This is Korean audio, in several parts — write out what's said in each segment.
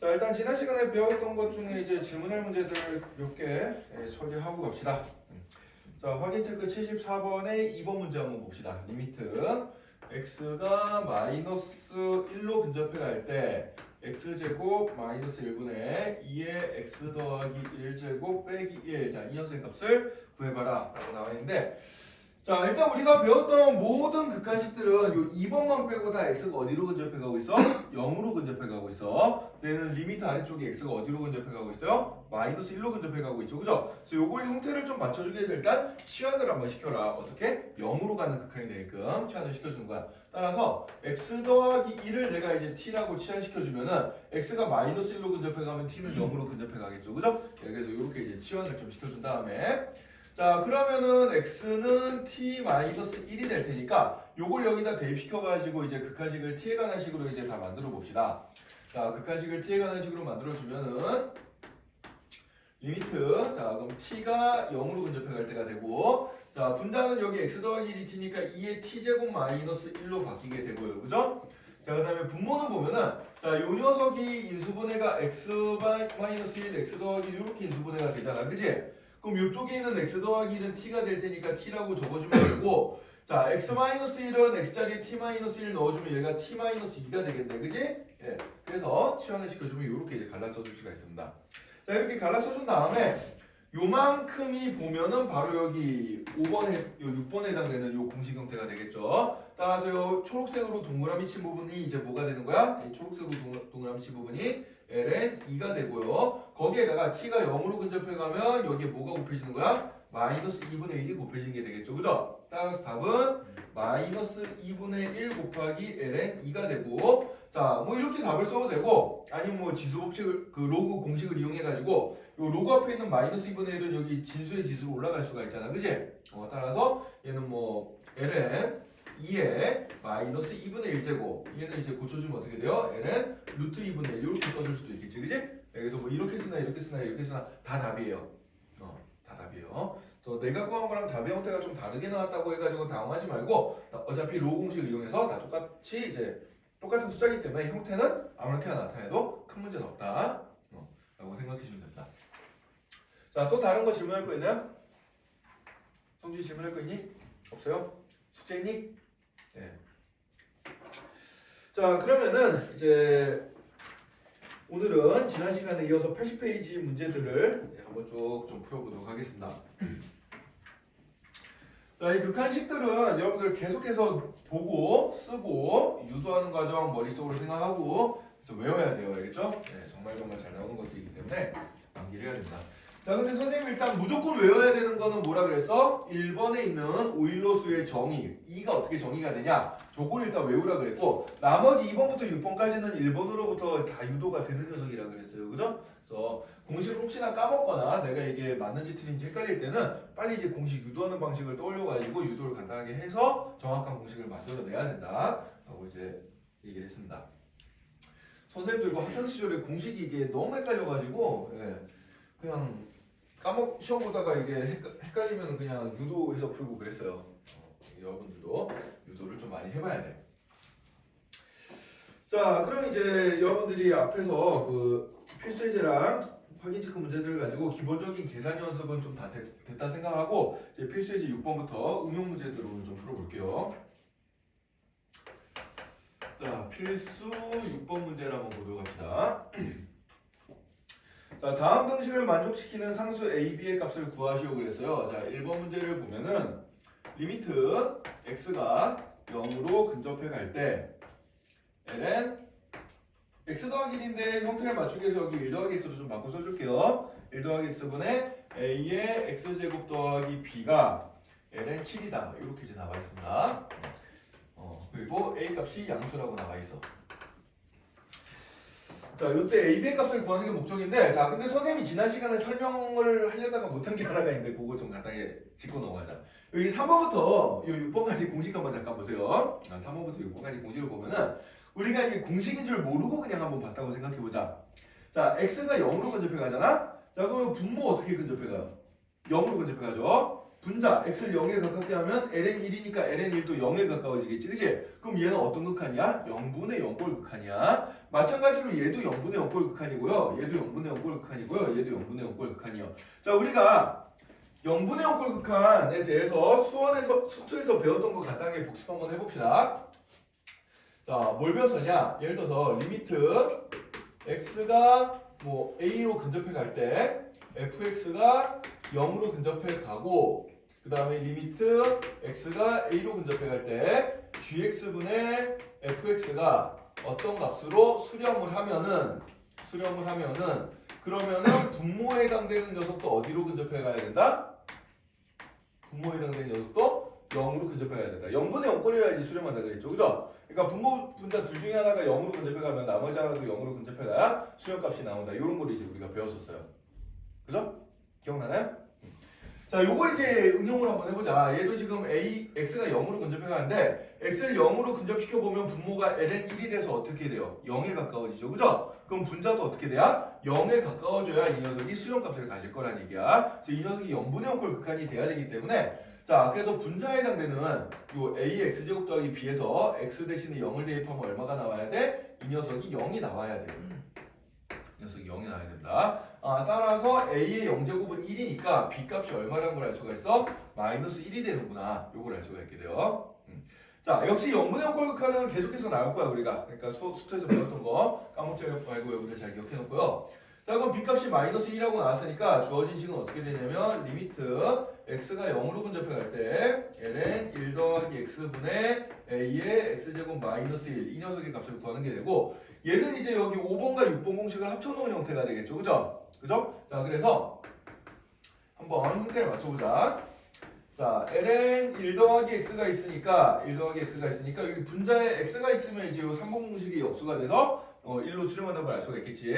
자 일단 지난 시간에 배웠던 것 중에 이제 질문할 문제들 몇개 예, 처리하고 갑시다. 자 확인 체크 74번의 2번 문제 한번 봅시다. 리미트 x가 마이너스 1로 근접해 갈 때 x제곱 마이너스 1분의 2의 x 더하기 1제곱 빼기 1. 자, 이 녀석의 값을 구해봐라. 라고 나와 있는데 자, 일단 우리가 배웠던 모든 극한식들은 요 2번만 빼고 다 x가 어디로 근접해 가고 있어? 0으로 근접해 가고 있어. 얘는 리미트 아래쪽에 x가 어디로 근접해 가고 있어요? 마이너스 1로 근접해 가고 있죠. 그죠? 그래서 요걸 형태를 좀 맞춰주기 위해서 일단 치환을 한번 시켜라. 어떻게? 0으로 가는 극한이 되게끔 치환을 시켜주는 거야. 따라서 x 더하기 1을 내가 이제 t라고 치환시켜주면은 x가 마이너스 1로 근접해 가면 t는 0으로 근접해 가겠죠. 그죠? 예, 그래서 이렇게 이제 치환을 좀 시켜준 다음에 자 그러면은 x는 t 마이너스 1이 될 테니까 요걸 여기다 대입시켜 가지고 이제 극한식을 t에 관한 식으로 이제 다 만들어 봅시다. 자 극한식을 t에 관한 식으로 만들어 주면은 리미트 자 그럼 t가 0으로 근접해 갈 때가 되고 자 분자는 여기 x 더하기 1이 t니까 2의 t제곱 마이너스 1로 바뀌게 되고요 그죠? 자 그 다음에 분모는 보면은 자 요 녀석이 인수분해가 x 마이너스 1 x 더하기 1 이렇게 인수분해가 되잖아 그지? 그럼 이쪽에 있는 x 더하기 1은 t가 될 테니까 t라고 적어주면 되고 자 x 마이너스 1은 x자리에 t 마이너스 1 넣어주면 얘가 t 마이너스 2가 되겠네 그지? 예 그래서 치환을 시켜주면 이렇게 이제 갈라서 줄 수가 있습니다 자 이렇게 갈라서 준 다음에 요만큼이 보면은 바로 여기 5번에 요 6번에 해당되는 요 공식 형태가 되겠죠 따라서 요 초록색으로 동그라미 친 부분이 이제 뭐가 되는 거야? 이 초록색으로 동- 동그라미 친 부분이 ln 2가 되고요 거기에다가 t가 0으로 근접해 가면 여기에 뭐가 곱해지는 거야? 마이너스 2분의 1이 곱해지는 게 되겠죠. 그죠? 따라서 답은 마이너스 2분의 1 곱하기 ln 2가 되고 자, 뭐 이렇게 답을 써도 되고 아니면 뭐 지수 법칙을 그 로그 공식을 이용해 가지고 요 로그 앞에 있는 마이너스 2분의 1은 여기 진수의 지수로 올라갈 수가 있잖아. 그지? 어, 따라서 얘는 뭐 ln 2에 마이너스 2분의 1제곱 얘는 이제 고쳐주면 어떻게 돼요? ln 루트 2분의 1 이렇게 써줄 수도 있겠지. 그지? 그래서 뭐 이렇게 쓰나 이렇게 쓰나 이렇게 쓰나 다 답이에요. 어, 다 답이에요. 그래서 내가 구한 거랑 답의 형태가 좀 다르게 나왔다고 해가지고 당황하지 말고 어차피 로 공식을 이용해서 다 똑같이 이제 똑같은 숫자이기 때문에 형태는 아무렇게나 나타내도 큰 문제는 없다. 어, 라고 생각하시면 된다. 자, 또 다른 거 질문할 거 있나요? 성준이 질문할 거 있니? 없어요? 숙제 있니? 네. 자, 그러면은 이제 오늘은 지난 시간에 이어서 80페이지 문제들을 한번 쭉 좀 풀어보도록 하겠습니다. 자, 이 극한식들은 여러분들 계속해서 보고 쓰고 유도하는 과정 머릿속으로 생각하고 그래서 외워야 돼요. 알겠죠? 네, 정말 정말 잘 나오는 것들이기 때문에 암기를 해야 됩니다. 자, 근데 선생님 일단 무조건 외워야 되는 거는 뭐라 그랬어? 1번에 있는 오일로수의 정의, 이가 어떻게 정의가 되냐? 저걸 일단 외우라 그랬고 나머지 2번부터 6번까지는 1번으로부터 다 유도가 되는 녀석이라 그랬어요. 그죠? 그래서 공식을 혹시나 까먹거나 내가 이게 맞는지 틀린지 헷갈릴 때는 빨리 이제 공식 유도하는 방식을 떠올려가지고 유도를 간단하게 해서 정확한 공식을 만들어내야 된다. 라고 이제 얘기를 했습니다. 선생님도 이거 학창 시절에 공식이 이게 너무 헷갈려가지고 예, 그냥 까먹 시험 보다가 이게 헷갈- 헷갈리면 그냥 유도해서 풀고 그랬어요. 어, 여러분들도 유도를 좀 많이 해봐야 돼. 자, 그럼 이제 여러분들이 앞에서 그 필수예제랑 확인 체크 문제들을 가지고 기본적인 계산 연습은 좀 다 됐다 생각하고 이제 필수예제 6번부터 응용 문제들을 좀 풀어볼게요. 자, 필수 6번 문제를 한번 보도록 합시다. 자, 다음 등식을 만족시키는 상수 a, b의 값을 구하시오 그랬어요. 자, 1번 문제를 보면은 리미트 x가 0으로 근접해 갈 때 ln x 더하기 1인데 형태를 맞추기 위해서 여기 1 더하기 x로 좀 바꿔 써줄게요. 1 더하기 x분의 a의 x제곱 더하기 b가 ln 7이다. 이렇게 이제 나와 있습니다. 어, 그리고 a 값이 양수라고 나와 있어. 자, 이때 a, b의 값을 구하는 게 목적인데, 자, 근데 선생님이 지난 시간에 설명을 하려다가 못한 게 하나가 있는데, 그거 좀 간단하게 짚고 넘어가자. 여기 3번부터 요 6번까지 공식 한번 잠깐 보세요. 아, 3번부터 6번까지 공식을 보면은, 우리가 이게 공식인 줄 모르고 그냥 한번 봤다고 생각해보자. 자, x가 0으로 근접해 가잖아? 자, 그러면 분모 어떻게 근접해 가요? 0으로 근접해 가죠? 분자 x를 0에 가깝게 하면 ln 1이니까 ln 1도 0에 가까워지겠지 그치? 그럼 얘는 어떤 극한이야? 0분의 0꼴 극한이야 마찬가지로 얘도 0분의 0꼴 극한이고요. 얘도 0분의 0꼴 극한이고요. 얘도 0분의 0꼴 극한이요. 자 우리가 0분의 0꼴 극한에 대해서 수원에서 수투에서 배웠던 거 간단하게 복습 한번 해봅시다. 자 뭘 배웠었냐? 예를 들어서 리미트 x가 뭐 a로 근접해 갈 때 fx가 0으로 근접해 가고 그 다음에 리미트 x가 a로 근접해 갈 때 gx분의 fx가 어떤 값으로 수렴을 하면은 수렴을 하면은 그러면은 분모에 해당되는 녀석도 어디로 근접해 가야 된다? 분모에 해당되는 녀석도 0으로 근접해 가야 된다. 0분의 0꼴이어야지 수렴한다 그랬죠. 그죠? 그러니까 분모 분자 둘 중에 하나가 0으로 근접해 가면 나머지 하나도 0으로 근접해 가야 수렴값이 나온다. 이런 걸 이제 우리가 배웠었어요. 그죠? 기억나나요? 자, 요걸 이제 응용을 한번 해보자. 얘도 지금 a, x가 0으로 근접해 가는데 x를 0으로 근접시켜 보면 분모가 ln 1이 돼서 어떻게 돼요? 0에 가까워지죠. 그죠? 그럼 분자도 어떻게 돼야? 0에 가까워져야 이 녀석이 수렴값을 가질 거란 얘기야. 그래서 이 녀석이 0분의 0꼴 극한이 돼야 되기 때문에 자, 그래서 분자에 해당되는 요 ax 제곱 더하기 b에서 x 대신에 0을 대입하면 얼마가 나와야 돼? 이 녀석이 0이 나와야 돼. 이 녀석이 0이 나와야 된다. 아, 따라서 a의 0제곱은 1이니까 b 값이 얼마라는 걸 알 수가 있어? 마이너스 1이 되는구나. 요걸 알 수가 있게 돼요. 음. 자, 역시 0분의 0꼴 극한은 계속해서 나올 거야, 우리가. 그러니까 수, 수트에서 배웠던 거 까먹지 말고 여러분들 잘 기억해 놓고요. 자, 그럼 b 값이 마이너스 1이라고 나왔으니까 주어진 식은 어떻게 되냐면 리미트 x가 0으로 근접해 갈때 ln 1 더하기 x분의 a의 x제곱 마이너스 1 이 녀석의 값을 구하는 게 되고 얘는 이제 여기 5번과 6번 공식을 합쳐놓은 형태가 되겠죠. 그죠? 그죠? 자, 그래서 한번 형태를 맞춰보자. 자, ln 1 더하기 x가 있으니까 1 더하기 x가 있으니까 여기 분자에 x가 있으면 이제 이 3번 공식이 역수가 돼서 어, 1로 수렴한다는 걸 알 수가 있겠지.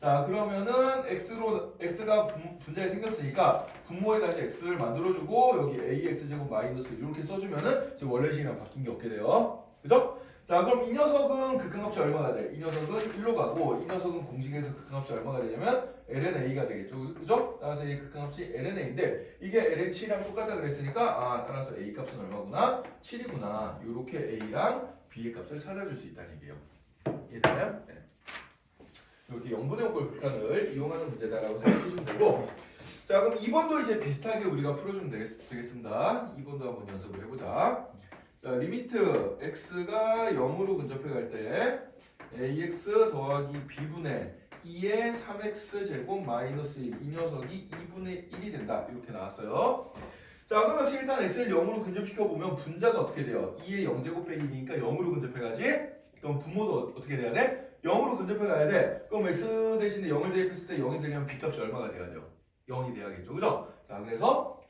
자, 그러면은 x로 x가 분, 분자에 생겼으니까 분모에 다시 x를 만들어주고 여기 ax 제곱 마이너스 이렇게 써주면은 지금 원래 식이랑 바뀐 게 없게 돼요. 그죠? 자, 그럼 이 녀석은 극한값이 얼마가 돼? 이 녀석은 1로 가고 이 녀석은 공식에서 극한값이 얼마가 되냐면 ln-a가 되겠죠. 그죠? 따라서 이 극한값이 ln-a인데 이게 ln7이랑 똑같다 그랬으니까 아, 따라서 a 값은 얼마구나? 7이구나. 요렇게 a랑 b의 값을 찾아줄 수 있다는 얘기예요. 이해되나요? 네. 이렇게 0분의 5꼴 극한을 이용하는 문제다라고 생각해 주시면 되고 자 그럼 2번도 이제 비슷하게 우리가 풀어주면 되겠, 되겠습니다 2번도 한번 연습을 해보자 자 리미트 x가 0으로 근접해 갈 때 ax 더하기 b분의 2의 3x 제곱 마이너스 1 이 녀석이 2분의 1이 된다 이렇게 나왔어요 자 그럼 역시 일단 x를 0으로 근접시켜 보면 분자가 어떻게 돼요? 2의 0제곱 빼기 2니까 0으로 근접해 가지 그럼 분모도 어떻게 돼야 돼? 0으로 근접해 가야 돼. 그럼 x 대신에 0을 대입했을 때 0이 되려면 b 값이 얼마가 돼야 돼요? 0이 돼야겠죠. 그죠? 자, 그래서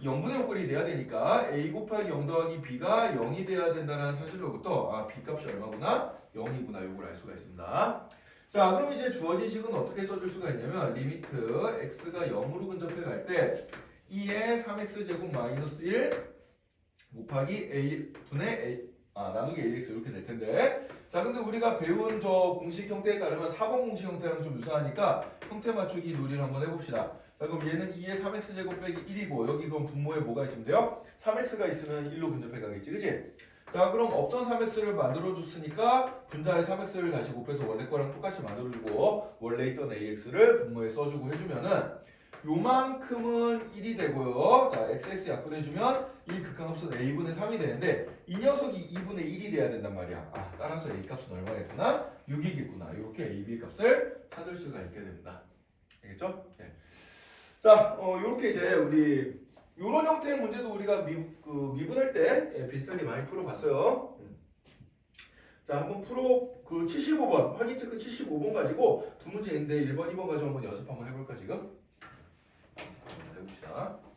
0분의 0꼴이 돼야 되니까 a 곱하기 0 더하기 b가 0이 돼야 된다는 사실로부터 아, b 값이 얼마구나? 0이구나. 요걸 알 수가 있습니다. 자, 그럼 이제 주어진 식은 어떻게 써줄 수가 있냐면 리미트 x가 0으로 근접해 갈 때 2의 3x 제곱 마이너스 1 곱하기 a 분의 a 아, 나누기 ax 이렇게 될 텐데 자 근데 우리가 배운 저 공식 형태에 따르면 4번 공식 형태랑 좀 유사하니까 형태 맞추기 놀이를 한번 해봅시다 자 그럼 얘는 2의 3x 제곱 빼기 1이고 여기 그럼 분모에 뭐가 있으면 돼요? 3x가 있으면 1로 근접해 가겠지 그치? 자 그럼 없던 3x를 만들어줬으니까 분자의 3x를 다시 곱해서 원래 거랑 똑같이 만들어주고 원래 있던 ax를 분모에 써주고 해주면은 요만큼은 1이 되고요. 자, xx 약분해주면 이 극한값은 a분의 3이 되는데 이 녀석이 2분의 1이 돼야 된단 말이야. 아, 따라서 a 값은 얼마겠구나? 6이겠구나. 이렇게 a, b 값을 찾을 수가 있게 됩니다. 알겠죠? 네. 자, 어, 이렇게 이제 우리 요런 형태의 문제도 우리가 미, 그 미분할 때 예, 비슷하게 많이 풀어봤어요. 음. 자, 한번 풀어 그 75번 확인 체크 75번 가지고 두 문제 있는데 1번, 2번 가지고 한번 연습 한번 해볼까 지금? 봅시다.